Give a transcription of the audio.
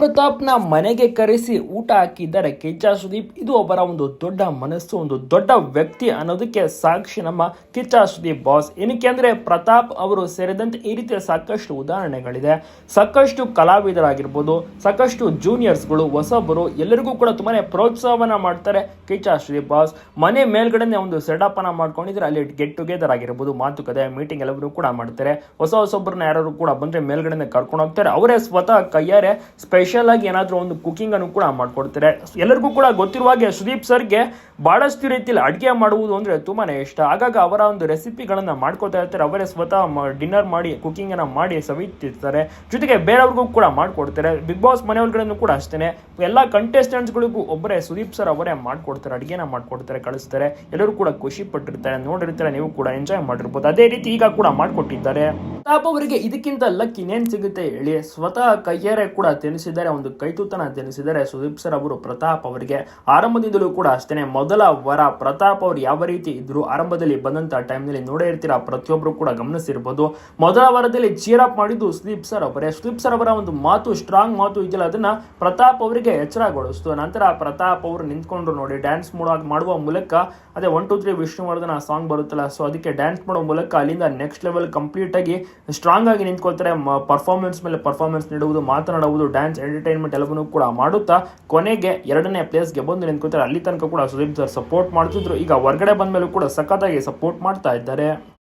ಪ್ರತಾಪ್ನ ಮನೆಗೆ ಕರೆಸಿ ಊಟ ಹಾಕಿದ್ದಾರೆ. ಕಿಚ್ಚ ಸುದೀಪ್ ಇದು ಒಬ್ಬರ ಒಂದು ದೊಡ್ಡ ಮನಸ್ಸು, ಒಂದು ದೊಡ್ಡ ವ್ಯಕ್ತಿ ಅನ್ನೋದಕ್ಕೆ ಸಾಕ್ಷಿ ನಮ್ಮ ಕಿಚ್ಚ ಸುದೀಪ್ ಬಾಸ್. ಏನಕ್ಕೆ ಅಂದರೆ ಪ್ರತಾಪ್ ಅವರು ಸೇರಿದಂತೆ ಈ ರೀತಿಯ ಸಾಕಷ್ಟು ಉದಾಹರಣೆಗಳಿದೆ. ಸಾಕಷ್ಟು ಕಲಾವಿದರಾಗಿರ್ಬೋದು, ಸಾಕಷ್ಟು ಜೂನಿಯರ್ಸ್ಗಳು, ಹೊಸಬರು, ಎಲ್ಲರಿಗೂ ಕೂಡ ತುಂಬಾನೇ ಪ್ರೋತ್ಸಾಹವನ್ನ ಮಾಡ್ತಾರೆ ಕಿಚ್ಚ ಸುದೀಪ್ ಬಾಸ್. ಮನೆ ಮೇಲ್ಗಡೆನೆ ಒಂದು ಸೆಟಪ್ ಅನ್ನ ಮಾಡ್ಕೊಂಡಿದ್ರೆ ಅಲ್ಲಿ ಗೆಟ್ ಟುಗೆದರ್ ಆಗಿರ್ಬೋದು, ಮಾತುಕತೆ ಮೀಟಿಂಗ್ ಎಲ್ಲರೂ ಕೂಡ ಮಾಡ್ತಾರೆ. ಹೊಸ ಹೊಸೊಬ್ಬರನ್ನ ಯಾರು ಕೂಡ ಬಂದ್ರೆ ಮೇಲ್ಗಡೆನೆ ಕರ್ಕೊಂಡು ಹೋಗ್ತಾರೆ. ಅವರೇ ಸ್ವತಃ ಕೈಯಾರೆ ಸ್ಪೆಷಲ್ ಆಗಿ ಏನಾದರೂ ಒಂದು ಕುಕಿಂಗ್ ಅನ್ನು ಕೂಡ ಮಾಡಿಕೊಡ್ತಾರೆ. ಎಲ್ಲರಿಗೂ ಕೂಡ ಗೊತ್ತಿರುವ ಹಾಗೆ ಸುದೀಪ್ ಸರ್ಗೆ ಬಹಳಷ್ಟು ರೀತಿಯಲ್ಲಿ ಅಡುಗೆ ಮಾಡುವುದು ಅಂದ್ರೆ ತುಂಬಾನೇ ಇಷ್ಟ. ಆಗಾಗ ಅವರ ಒಂದು ರೆಸಿಪಿಗಳನ್ನು ಮಾಡ್ಕೊತಾ ಇರ್ತಾರೆ. ಅವರೇ ಸ್ವತಃ ಡಿನ್ನರ್ ಮಾಡಿ ಕುಕಿಂಗ್ ಅನ್ನ ಮಾಡಿ ಸವಿತಿರ್ತಾರೆ ಜೊತೆಗೆ ಬೇರೆಯವ್ರಿಗೂ ಕೂಡ ಮಾಡಿಕೊಡ್ತಾರೆ. ಬಿಗ್ ಬಾಸ್ ಮನೆಯೊಳಗಡೆನೂ ಕೂಡ ಅಷ್ಟೇ ಎಲ್ಲ ಕಂಟೆಸ್ಟೆಂಟ್ಸ್ಗಳಿಗೂ ಒಬ್ಬರೇ ಸುದೀಪ್ ಸರ್ ಅವರೇ ಮಾಡ್ಕೊಡ್ತಾರೆ. ಅಡುಗೆನ ಮಾಡ್ಕೊಡ್ತಾರೆ, ಕಳಿಸ್ತಾರೆ. ಎಲ್ಲರೂ ಕೂಡ ಖುಷಿ ಪಟ್ಟಿರ್ತಾರೆ, ನೋಡಿರ್ತಾರೆ. ನೀವು ಕೂಡ ಎಂಜಾಯ್ ಮಾಡಿರ್ಬೋದು. ಅದೇ ರೀತಿ ಈಗ ಕೂಡ ಮಾಡ್ಕೊಟ್ಟಿದ್ದಾರೆ. ಅವರಿಗೆ ಇದಕ್ಕಿಂತ ಲಕ್ ಇನ್ನೇನು ಸಿಗುತ್ತೆ ಹೇಳಿ? ಸ್ವತಃ ಕೈಯಾರೆ ಕೂಡ ತಿನ್ನಿಸಿದ್ದಾರೆ ಒಂದು ಕೈತೂತನ ತಿಳಿಸಿದರೆ ಸುದೀಪ್ ಸರ್ ಅವರು ಪ್ರತಾಪ್ ಅವರಿಗೆ ಆರಂಭದಿಂದಲೂ ಕೂಡ ಅಷ್ಟೇ ಮೊದಲ ವರ ಪ್ರತಾಪ್ ಅವರು ಯಾವ ರೀತಿ ಇದ್ರು ಆರಂಭದಲ್ಲಿ ಬಂದಂತ ಟೈಮ್ನಲ್ಲಿ ನೋಡೇ ಇರ್ತೀರಾ, ಪ್ರತಿಯೊಬ್ಬರು ಕೂಡ ಗಮನಿಸಿರ್ಬೋದು. ಮೊದಲ ವಾರದಲ್ಲಿ ಚೀರ್ ಅಪ್ ಮಾಡಿದ್ದು ಸುದೀಪ್ ಸರ್ ಅವರೇ. ಸುದೀಪ್ ಸರ್ ಅವರ ಒಂದು ಮಾತು ಸ್ಟ್ರಾಂಗ್ ಮಾತು ಇದೆಯಲ್ಲ, ಅದನ್ನ ಪ್ರತಾಪ್ ಅವರಿಗೆ ಎಚ್ಚರಗೊಳಿಸ್ತು. ನಂತರ ಪ್ರತಾಪ್ ಅವರು ನಿಂತ್ಕೊಂಡ್ರು ನೋಡಿ ಡ್ಯಾನ್ಸ್ ಮಾಡುವ ಮೂಲಕ, ಅದೇ one two three Vishnuvardhan song ಬರುತ್ತಲ್ಲ ಸೊ ಅದಕ್ಕೆ ಡ್ಯಾನ್ಸ್ ಮಾಡುವ ಮೂಲಕ ಅಲ್ಲಿಂದ ನೆಕ್ಸ್ಟ್ ಲೆವೆಲ್ ಕಂಪ್ಲೀಟ್ ಆಗಿ ಸ್ಟ್ರಾಂಗ್ ಆಗಿ ನಿಂತ್ಕೊಳ್ತಾರೆ. ಪರ್ಫಾರ್ಮೆನ್ಸ್ ಮೇಲೆ ಪರ್ಫಾರ್ಮೆನ್ಸ್ ನೀಡುವುದು, ಮಾತನಾಡುವುದು ಡ್ಯಾನ್ಸ್ ಎಂಟರ್ಟೈನ್ಮೆಂಟ್ ಎಲ್ಲವನ್ನೂ ಕೂಡ ಮಾಡುತ್ತಾ ಕೊನೆಗೆ ಎರಡನೇ ಪ್ಲೇಸ್ಗೆ ಬಂದು ನಿಂತ್ಕೊಳ್ತಾರೆ. ಅಲ್ಲಿ ತನಕ ಕೂಡ ಸುದೀಪ್ ಸರ್ ಸಪೋರ್ಟ್ ಮಾಡ್ತಿದ್ರು. ಈಗ ಹೊರಗಡೆ ಬಂದ ಮೇಲೂ ಕೂಡ ಸಖತ್ತಾಗಿ ಸಪೋರ್ಟ್ ಮಾಡ್ತಾ ಇದ್ದಾರೆ.